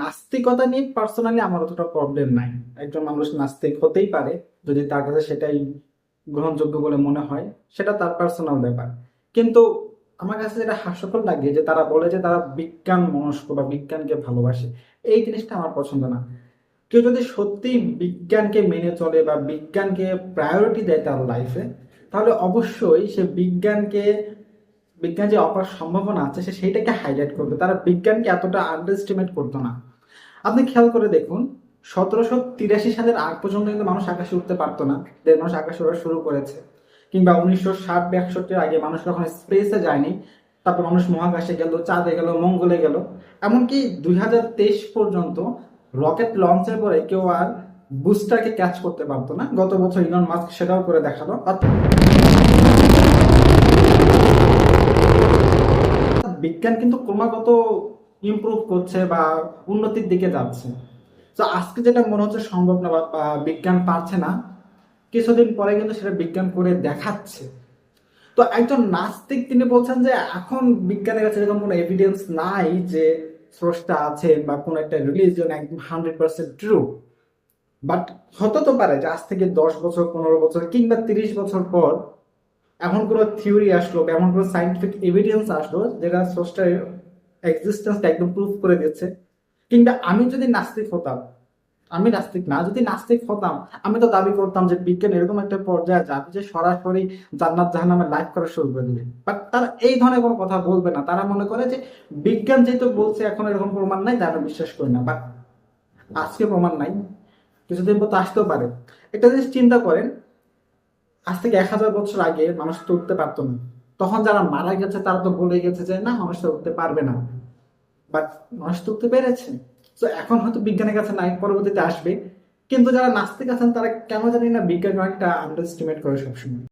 নাস্তিকতা নিয়ে পার্সোনালি আমার অতটা প্রবলেম নাই। একজন মানুষ নাস্তিক হতেই পারে, যদি তার কাছে সেটাই গ্রহণযোগ্য বলে মনে হয়, সেটা তার পার্সোনাল ব্যাপার। কিন্তু আমার কাছে যেটা হাস্যকর লাগে যে তারা বলে যে তারা বিজ্ঞান মনস্ক বা বিজ্ঞানকে ভালোবাসে, এই জিনিসটা আমার পছন্দ না। কেউ যদি সত্যি বিজ্ঞানকে মেনে চলে বা বিজ্ঞানকে প্রায়োরিটি দেয় তার লাইফে তাহলে অবশ্যই সে বিজ্ঞানকে বিজ্ঞান যে অপার সম্ভাবনা আছে, সে সেইটাকে হাইলাইট করবে। তারা বিজ্ঞানকে এতটা আন্ডার এস্টিমেট করতো না। আপনি খেয়াল করে দেখুন, সতেরোশো তিরাশি সালের আগ পর্যন্ত কিন্তু মানুষ আকাশে উঠতে পারতো না। দেড় মানুষ আকাশে ওঠা শুরু করেছে। কিংবা উনিশশো ষাট একষট্টির আগে মানুষ কখন স্পেসে যায়নি। তারপর মানুষ মহাকাশে গেল, চাঁদে গেল, মঙ্গলে গেল। এমনকি দুই হাজার তেইশ পর্যন্ত রকেট লঞ্চের পরে কেউ আর বুস্টারকে ক্যাচ করতে পারতো না। গত বছর ইলন মাস্ক সেটাও করে দেখাল। বিজ্ঞান কিন্তু ক্রমাগত ইমপ্রুভ করছে বা উন্নতির দিকে যাচ্ছে। তো আজকে যেটা মনে হচ্ছে সম্ভব না বা বিজ্ঞান পারছে না, কিছুদিন পরে কিন্তু সেটা বিজ্ঞান করে দেখাচ্ছে। তো একজন নাস্তিক তিনি বলছেন যে, এখন বিজ্ঞানের কাছে এরকম কোনো এভিডেন্স নাই যে স্রষ্টা আছে বা কোনো একটা রিলিজিয়ন একদম হান্ড্রেড পার্সেন্ট ট্রু বাট হতে তো পারে যে আজ থেকে দশ বছর, পনেরো বছর কিংবা তিরিশ বছর পর এমন কোনো থিওরি আসলো বা এমন কোনো সাইন্টিফিক এভিডেন্স আসলো যেটা স্রষ্টার এক্সিস্টেন্সটা একদম প্রুফ করে দিচ্ছে কিংবা আমি যদি নাস্তিক হতাম, আমি নাস্তিক না, যদি নাস্তিক হতাম, আমি তো দাবি করতাম যে বিজ্ঞান এরকম একটা পর্যায়ে যাবে যে সরাসরি জান্নাত জাহান্নামে লাইভ করা শুরু করে দিবে। বাট তারা এই ধরনের কোনো কথা বলবে না। তারা মনে করে যে বিজ্ঞান যেহেতু বলছে এখন এরকম প্রমাণ নাই তারা বিশ্বাস করি না। বাট আজকে প্রমাণ নাই। কিছুদিন পর আসতেও পারে। একটা জিনিস চিন্তা করেন আজ থেকে এক হাজার বছর আগে মানুষ তো উঠতে পারতো না। তখন যারা মারা গেছে, তারা তো বলে গেছে যে, না, মানুষ তো উঠতে পারবে না। বাট মানুষ তো উঠতে পেরেছে। তো এখন হয়তো বিজ্ঞানের কাছে নাই, পরবর্তীতে আসবে। কিন্তু যারা নাস্তিক আছেন, তারা কেন জানি না বিজ্ঞান অনেকটা আন্ডারস্টিমেট করে সবসময়।